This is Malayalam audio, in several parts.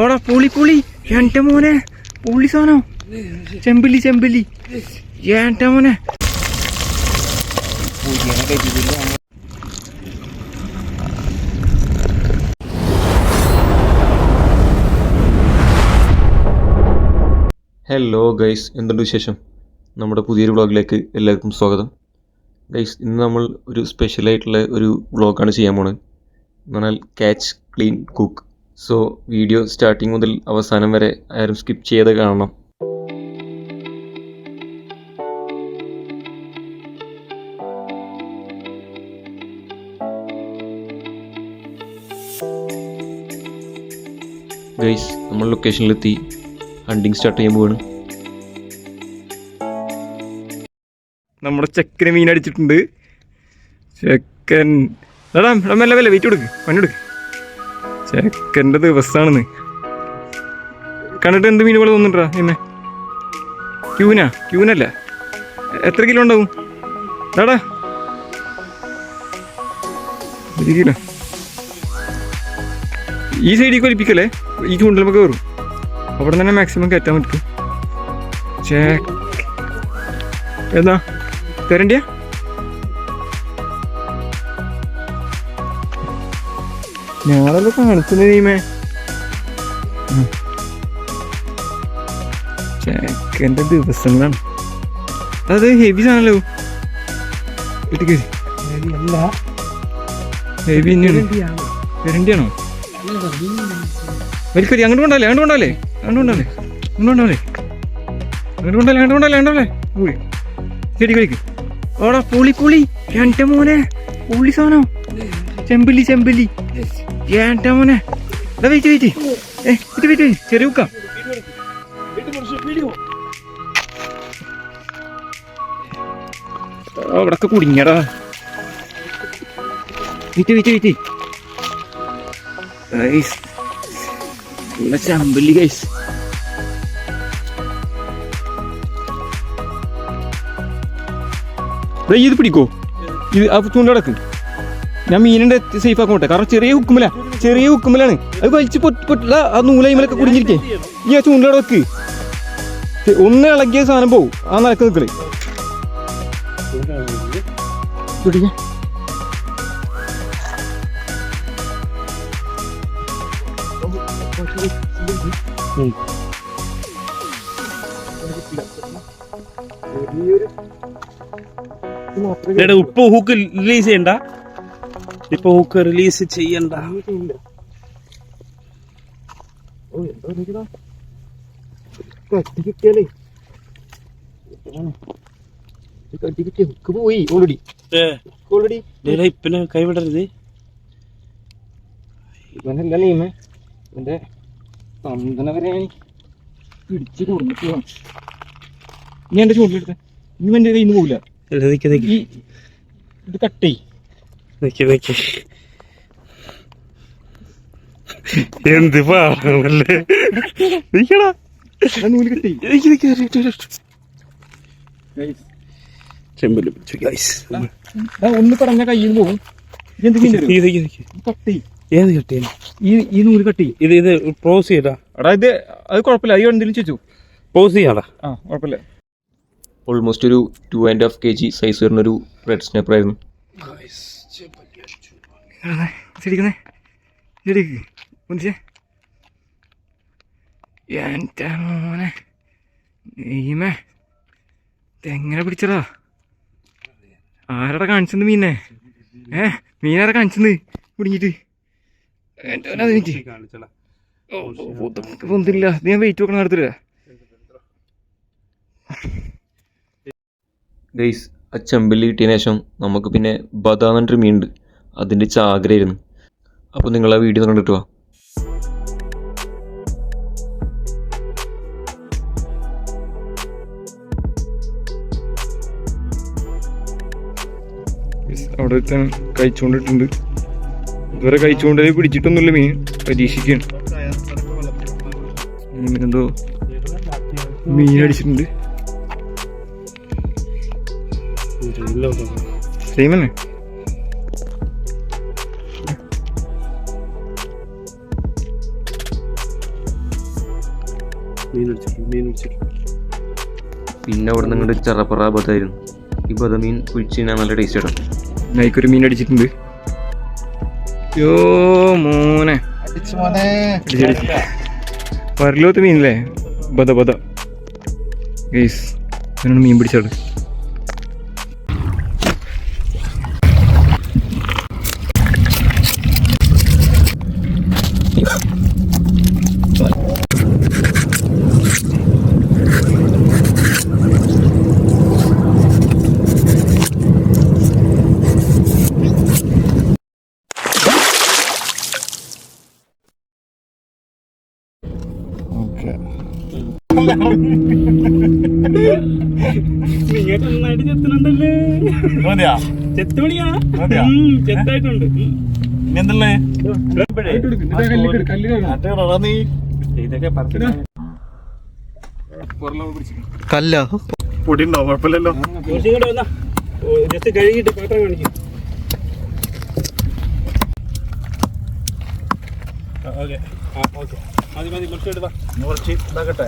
ഓടാ പുളി പുളി. എന്റെ മോനെ പുളി സാധനം. ചെമ്പിലി ചെമ്പിലി. എന്റെ മോനെ. ഹലോ ഗൈസ് എന്തുണ്ട് വിശേഷം? നമ്മുടെ പുതിയൊരു വ്ളോഗിലേക്ക് എല്ലാവർക്കും സ്വാഗതം. ഗൈസ് ഇന്ന് നമ്മൾ ഒരു സ്പെഷ്യലായിട്ടുള്ള ഒരു വ്ളോഗാണ് ചെയ്യാൻ പോണത് എന്ന് പറഞ്ഞാൽ catch clean cook so video starting മുതൽ അവസാനം വരെ ആരും സ്കിപ്പ് ചെയ്യാതെ കാണണം. ഗൈസ് നമ്മൾ ലൊക്കേഷനിലെത്തി ഹണ്ടിങ് സ്റ്റാർട്ട് ചെയ്യാൻ പോവാണ്. നമ്മുടെ ചെക്കന് മീൻ അടിച്ചിട്ടുണ്ട്. ചെക്കൻ എടാ മെല്ലെ മെല്ലെ വെയിറ്റ് കൊടുക്ക് പണി കൊടുക്ക്. ചെക്കന്റെ ദിവസമാണെന്ന് കണ്ടിട്ട് എന്ത് മീൻ പോലെ തോന്നുന്നുണ്ടാ എന്നെ? ക്യൂനാ? ക്യൂനല്ല? എത്ര കിലോ ഉണ്ടാവും? എടാ. ഒരു കിലോ. ഈ സൈഡിൽ കൊലിപ്പിക്കല്ലേ ഈ ചൂണ്ടലൊക്കെ കയറും അവിടെ തന്നെ മാക്സിമം കയറ്റാൻ പറ്റും. ചേ എന്താ? തരണ്ടിയ? ഞാനല്ലോ കാണിച്ചില്ല നീമേ ചെക്കന്റെ ദിവസങ്ങളാണ്. അത് ഹെവി ആണല്ലോ ഇട്ടിക്ക്. ഹെവി തരണ്ടിയാണോ വലിക്കരി അങ്ങോട്ട് കൊണ്ടല്ലേ അങ്ങോട്ട് കൊണ്ടല്ലേ അങ്ങോട്ട് കൊണ്ടല്ലേ അങ്ങോട്ട് കൊണ്ടല്ലേ അങ്ങോട്ട് കൊണ്ടല്ലേ അങ്ങോട്ട് കൊണ്ടല്ലേ അങ്ങോട്ട് കൊണ്ടല്ലേ ചെടി കളിക്ക് ഓടാ പുളി പുളി. എന്റെ മോനെ. പുളി സാധനം. ചെമ്പല്ലി ചെമ്പല്ലി എന്റെ മോനെ. Wait wait. ഏ വെയിറ്റ് വെയിറ്റ് ചെറിയ ഉക്ക. അവിടൊക്കെ കുടുങ്ങിയടാ. വിറ്റ് വിറ്റ് വിറ്റ് ഗൈസ് ചെമ്പല്ലി ഗൈസ്? ഇത് പിടിക്കോ? ഇത് ആ ചൂണ്ടടക്ക്. ഞാൻ മീനിന്റെ സേഫ് ആക്കോട്ടെ കാരണം ചെറിയ ഹുക്കുമല ചെറിയ ഹുക്കുമലാണ് അത് വലിച്ചു പൊട്ടി പൊട്ടില്ല ആ നൂലൈമലൊക്കെ കുടിഞ്ഞിരിക്കേ ഈ ആ ചൂണ്ടയുടെ വെക്ക്. ഒന്ന് ഇളകിയ സാധനം പോവും. ആ നിലയ്ക്ക് നിൽക്കൽ ഉപ്പ് ഹൂക്ക് റിലീസ് ചെയ്യണ്ട. ഇപ്പൊ ഹൂക്ക് റിലീസ് ചെയ്യണ്ട. കട്ടി കിട്ടിയാലേ കട്ടി കിട്ടിയ ഹുക്ക് പോയി ഓൾറെഡി ഓൾറെഡി ഇപ്പനെ കൈവിടരുത് ഇവനല്ല നീമ എന്റെ തന്തന വരെ പിടിച്ച് എന്റെ ചൂണ്ടിലെടുത്ത കയ്യിൽ നിന്ന് പോകില്ല ഇത് കട്ടേ നിക്ക് നിക്ക് എന്ത് പാവല്ലേ നിക്കടാ കട്ടേ. ചെമ്പൽ ഒന്ന് പറഞ്ഞ കയ്യിൽ പോകും കട്ടേ. ഏത് കട്ടിയ ഈ ഈ നൂൽ കട്ടേ. ഇത് ഇത് പോസ് ചെയ്യടാ. എടാ ഇത് അത് കുഴപ്പമില്ല. അത് എന്തെങ്കിലും ചോദിച്ചു പോസ് ചെയ്യാടാ. ആ കുഴപ്പമില്ല. ഓൾമോസ്റ്റ് ഒരു two and half K G size വരുന്ന ഒരു റെഡ് സ്നാപ്പർ ആയിരുന്നു. ശരിക്കുന്നേ ചിരിക്ക് ഒന്നിച്ചേ എന്റെ മോനെ. നെയ്മേ ഇതെങ്ങനെ പിടിച്ചടാ? ആരടാ കാണിച്ചെന്ന് മീനെ? ഏ മീനാരാ കാണിച്ചെന്ന്? കുടുങ്ങിട്ട് എന്റെ എനിക്ക്. പൊന്തില്ല. ഞാൻ വെയിറ്റ് നോക്കണം നടത്തില്ല. ഗൈസ് ആ ചെമ്പല്ലി കിട്ടിയതിനു ശേഷം നമുക്ക് പിന്നെ പറഞ്ഞൊരു മീനുണ്ട്. അതിന്റെ ചാകരയായിരുന്നു അപ്പോൾ നിങ്ങൾ ആ വീഡിയോ കണ്ടിട്ട് വാ. അവിടെ കഴിച്ചുകൊണ്ടിട്ടുണ്ട്. ഇതുവരെ കഴിച്ചുകൊണ്ടേ പിടിച്ചിട്ടൊന്നുമില്ല മീൻ. പരീക്ഷിക്കുകയാണ് എന്തോ മീൻ അടിച്ചിട്ടുണ്ട്. സെയിം തന്നെ മീൻ പിടിച്ചിട്ടുണ്ട് മീൻ പിടിച്ചിട്ടുണ്ട് പിന്നെ അവിടെ നിന്ന് ഇങ്ങോട്ട് ചെറപ്പറ ബതായിരുന്നു ഈ ബദമീൻ കുഴിച്ച് കഴിഞ്ഞാൽ നല്ല ടേസ്റ്റ് ഇടാം നൈക്കൊരു മീൻ അടിച്ചിട്ടുണ്ട്. യോ മോനെ. വരലോത്ത് മീനല്ലേ? ബദ ബദ. ഗൈസ് ഇതിനാണ് മീൻ പിടിച്ചത്. നന്നായിട്ട് ചെത്തുന്നുണ്ടല്ലേ? ചെത്തായിട്ടുണ്ട്. കല്ല പൊടി ഉണ്ടാവും കുഴപ്പമില്ലല്ലോ. ജസ്റ്റ് കഴുകിയിട്ട് പാത്രം കാണിക്കും. ഓക്കെ. ആ ഓക്കെ. കുറച്ച് ഇതാക്കട്ടെ.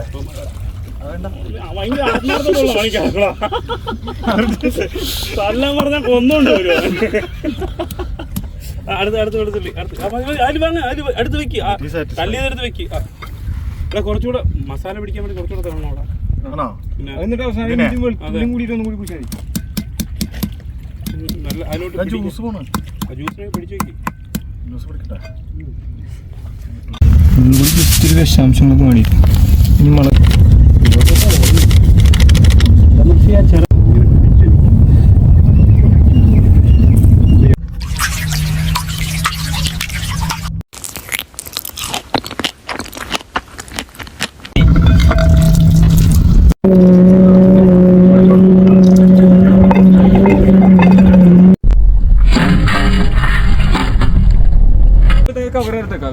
തല്ലാൻ പറഞ്ഞാൽ കൊന്നുകൊണ്ട് വരുവാ. ആ, അടുത്ത് അടുത്ത് അടുത്തുള്ളി അടുത്ത്. ആ, മതി, മതി. അതിൽ വേണേ അതിൽ അടുത്ത് വെക്ക്. set. വെക്ക്. എടാ കുറച്ചുകൂടെ മസാല പിടിക്കാൻ വേണ്ടി കുറച്ചുകൂടെ തരണം അവിടെ. എന്നിട്ട് അവസാനം കൂടിയിട്ട് ഒന്നും കൂടി കുടിച്ചാൽ നല്ല അതിലോട്ട്. ജ്യൂസ് പോണു. ജ്യൂസിനെ പിടിച്ചു വെക്ക്. ജ്യൂസ് പിടിക്കട്ടെ. ഒന്നുകൂടി ജസ്റ്റ് ഒരു വിഷാംശങ്ങളൊക്കെ വേണ്ടിയിട്ട്. ഇനി മള കവറെടുത്തേക്കാം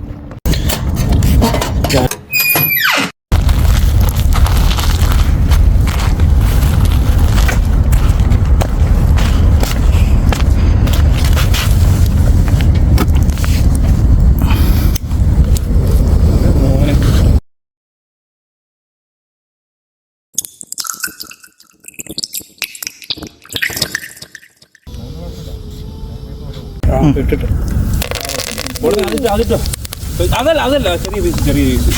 അതല്ല അതല്ല. ചെറിയ പീസ് ചെറിയ പീസ്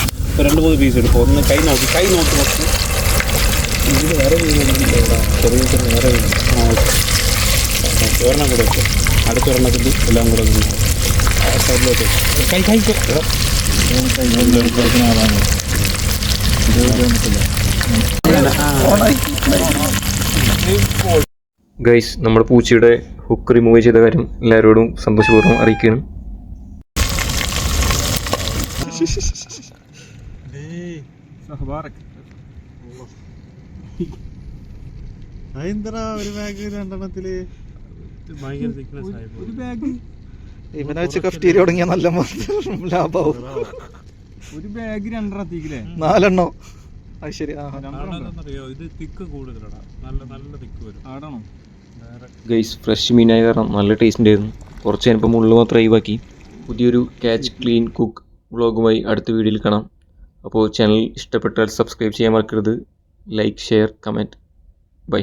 രണ്ട് മൂന്ന് പീസ് എടുക്കും. ഒന്ന് കൈ നോക്കി കൈ നോക്കി നോക്കി ഇതിൽ വേറെ ചെറിയ വേറെ ഒരെണ്ണം കൂടെ വെച്ചോ അടുത്ത ഒരെണ്ണത്തിൽ എല്ലാം കൂടെ സൈഡിലോട്ട്. ഗൈസ് നമ്മുടെ പൂച്ചയുടെ ഹുക്ക് റിമൂവ് ചെയ്ത കാര്യം എല്ലാവരോടും സന്തോഷപൂർവം അറിയിക്കുകയാണ്. അതെന്താ ഒരു ബാഗ് രണ്ടെണ്ണത്തിൽ? ഭയങ്കര thickness ആയി പോയി. ഇവനെ വെച്ച് കഫ്റ്റീരി തുടങ്ങിയ നല്ല ലാഭാവും. ഒരു ബാഗ് രണ്ടെണ്ണത്തിക്കില്ലേ? നാലെണ്ണോ. അത് ശരി ഇത് തിക്ക് കൂടുതലാണ് നല്ല നല്ല തിക്ക് വരും. ആടാണോ. ഗൈസ് ഫ്രഷ് മീനായ കാരണം നല്ല ടേസ്റ്റ് ഉണ്ടായിരുന്നു. കുറച്ച് കഴിഞ്ഞപ്പോൾ മുള്ളു മാത്രം ഒഴിവാക്കി. പുതിയൊരു ക്യാച്ച് ക്ലീൻ കുക്ക് വ്ളോഗുമായി അടുത്ത വീഡിയോയിൽ കാണാം. അപ്പോൾ ചാനൽ ഇഷ്ടപ്പെട്ടാൽ സബ്സ്ക്രൈബ് ചെയ്യാൻ മറക്കരുത്. Like share comment by